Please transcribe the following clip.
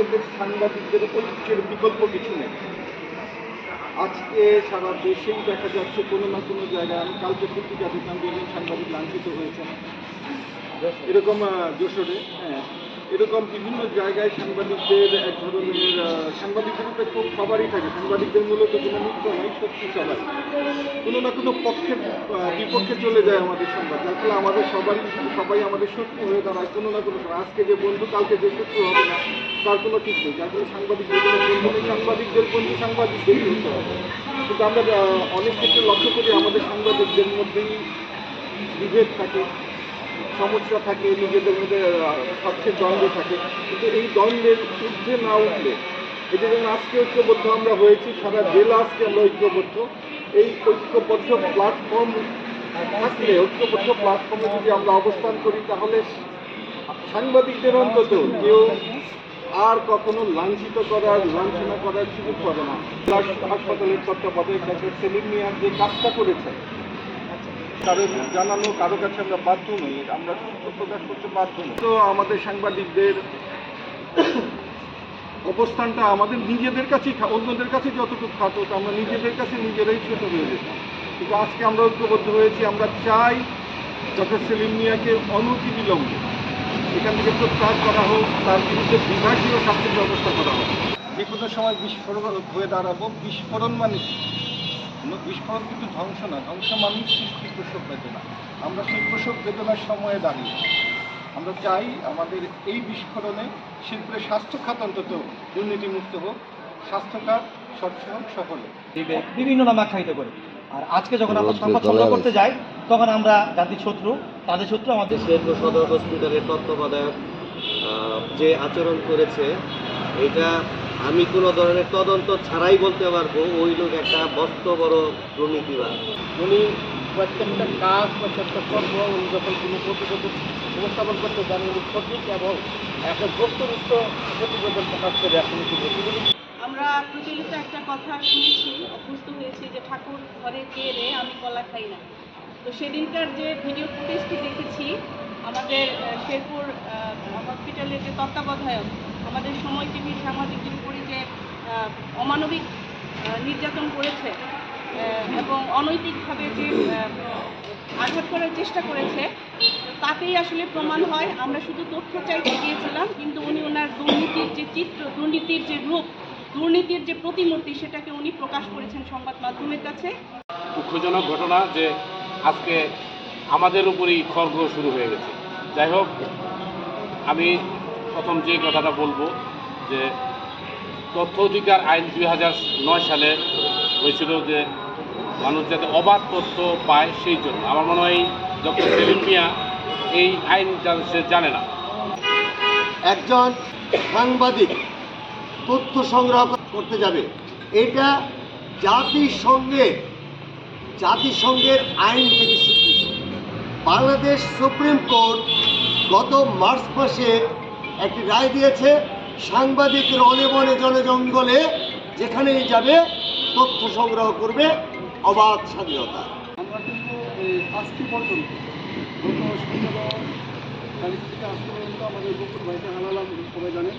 আমাদের সাংবাদিকদের ঐক্যের বিকল্প কিছু নেই। আজকে সারা দেশেই দেখা যাচ্ছে কোনো না কোনো জায়গায়, আমি কালকে পত্রিকা দেখলাম যে সাংবাদিক লাঞ্ছিত হয়েছেন। এরকম যশোরে হ্যাঁ। এরকম বিভিন্ন জায়গায় সাংবাদিকদের এক ধরনের সাংবাদিকদের উপরে খুব সবারই থাকে। সাংবাদিকদের মূলত কোনো মিত্র নয় সত্যি সবাই। কোনো না কোনো পক্ষে আহ, বিপক্ষে চলে যায় আমাদের সংবাদ। যার ফলে আমাদের সবারই সবাই আমাদের শত্রু হয়ে দাঁড়ায় কোনো না কোনো আজকে যে বন্ধু কালকে যে শত্রু হবে না তার কোনো ঠিক নেই। যার ফলে সাংবাদিকদের কোনো বন্ধু নেই সাংবাদিকদের বন্ধু সাংবাদিকদেরই হতে হবে। কিন্তু আমরা অনেক ক্ষেত্রে লক্ষ্য করি আমাদের সাংবাদিকদের মধ্যেই বিভেদ থাকে। সমস্যা থাকে, নিজেদের মধ্যে স্বার্থের দ্বন্দ্ব থাকে। কিন্তু এই দ্বন্দ্বের ঊর্ধ্বে না উঠলে, এই যেমন আজকে ঐক্যবদ্ধ আমরা হয়েছি, সারা জেলা আজকে আমরা ঐক্যবদ্ধ। এই ঐক্যবদ্ধ প্ল্যাটফর্ম থাকলে, ঐক্যবদ্ধ প্ল্যাটফর্মে যদি আমরা অবস্থান করি, তাহলে সাংবাদিকদের অন্তত কেউ আর কখনো লাঞ্ছিত করার, লাঞ্ছনা করার সুযোগ পাবে না। হাসপাতালের তত্ত্বাবধায়ক ডাক্তার সেলিম মিয়ার যে কাজটা করেছেন কারও জানানো কারও কাছে আমরা বাধ্য নই, আমরা সত্য প্রকাশ করতে বাধ্য নই। তো আমাদের সাংবাদিকদের অবস্থানটা আমাদের নিজেদের কাছেই অন্যদের কাছে যতটুকু হতো আমরা নিজেদের কাছে নিজেরাই ছোট হয়ে যেতাম। কিন্তু আজকে আমরা ঐক্যবদ্ধ হয়েছি, আমরা চাই ডক্টর সেলিম মিয়াকে অনতি বিলম্বে এখান থেকে প্রত্যাহার করা হোক, তার বিরুদ্ধে বিভাগীয় শাস্তির ব্যবস্থা করা হোক। যে কোনো সময় বিস্ফোরণ হয়ে দাঁড়াবো, বিস্ফোরণ মানে? কোনো বিস্ফোরণ কিন্তু ধ্বংস না ধ্বংস মানুষ সৃষ্টি প্রসব বেদনা। আমরা সেই প্রসব বেদনার সময়ে দাঁড়িয়ে আমরা চাই আমাদের এই বিস্ফোরণে শিল্পের স্বাস্থ্য খাত অন্তত দুর্নীতিমুক্ত হোক স্বাস্থ্য খাত স্বচ্ছ হোক। সফল বিভিন্ন নাম আখ্যায়িত করে। আর আজকে যখন আমরা সংবাদ সংগ্রহ করতে যাই তখন আমরা জাতির শত্রু তাদের শত্রু আমাদের শেরপুর সদর হসপিটালের তত্ত্বাবধায়ক যে আচরণ করেছে এটা আমি কোনো ধরনের তদন্ত ছাড়াই বলতে পারব, ওই লোক একটা বস্ত বড় দুর্নীতিবাদ উনি প্রত্যেকটা কাজ, প্রত্যেকটা কর্ম উনি যখন কোনো প্রতিবেদন উপস্থাপন করতে চান, উনি সঠিক এবং একটা বস্তুনিষ্ঠ প্রতিবেদন প্রকাশ করে এখন আমরা প্রচলিত একটা কথা শুনেছি, অভ্যস্ত হয়েছি যে ঠাকুর ঘরে কে রে, আমি কলা খাই না। তো সেদিনকার যে ভিডিও ফুটেজটি দেখেছি, আমাদের শেরপুর হসপিটালের যে তত্ত্বাবধায়ক, আমাদের সময় টিভির সাংবাদিকদের উপরে যে আহ, অমানবিক নির্যাতন করেছে এবং অনৈতিকভাবে যে আঘাত করার চেষ্টা করেছে, তাতেই আসলে প্রমাণ হয়। আমরা শুধু তথ্য চাইতে গিয়েছিলাম কিন্তু উনি ওনার দুর্নীতির যে চিত্র, দুর্নীতির যে রূপ, দুর্নীতির যে প্রতিমূর্তি, সেটাকে উনি প্রকাশ করেছেন সংবাদ মাধ্যমের কাছে। দুঃখজনক ঘটনা যে আজকে আমাদের উপরই খর্গ শুরু হয়ে গেছে। যাই হোক, আমি প্রথম যে কথাটা বলব যে তথ্য অধিকার আইন দুই হাজার নয় সালে হয়েছিল যে মানুষ যাতে অবাধ তথ্য পায় সেই জন্য। আমার মনে হয় ডক্টর সেলিম মিয়া এই আইন সে জানে না। একজন সাংবাদিক তথ্য সংগ্রহ করতে যাবে। এটা জাতিসংঘের জাতিসংঘের আইন থেকে স্বীকৃত। বাংলাদেশ সুপ্রিম কোর্ট গত মার্চ মাসে একটি রায় দিয়েছে সাংবাদিক রনে বনে জনে জঙ্গলে যেখানেই যাবে, তথ্য সংগ্রহ করবে অবাধ স্বাধীনতা। আমরা কিন্তু আজকে পর্যন্ত থেকে পর্যন্ত আমাদের সবাই জানেন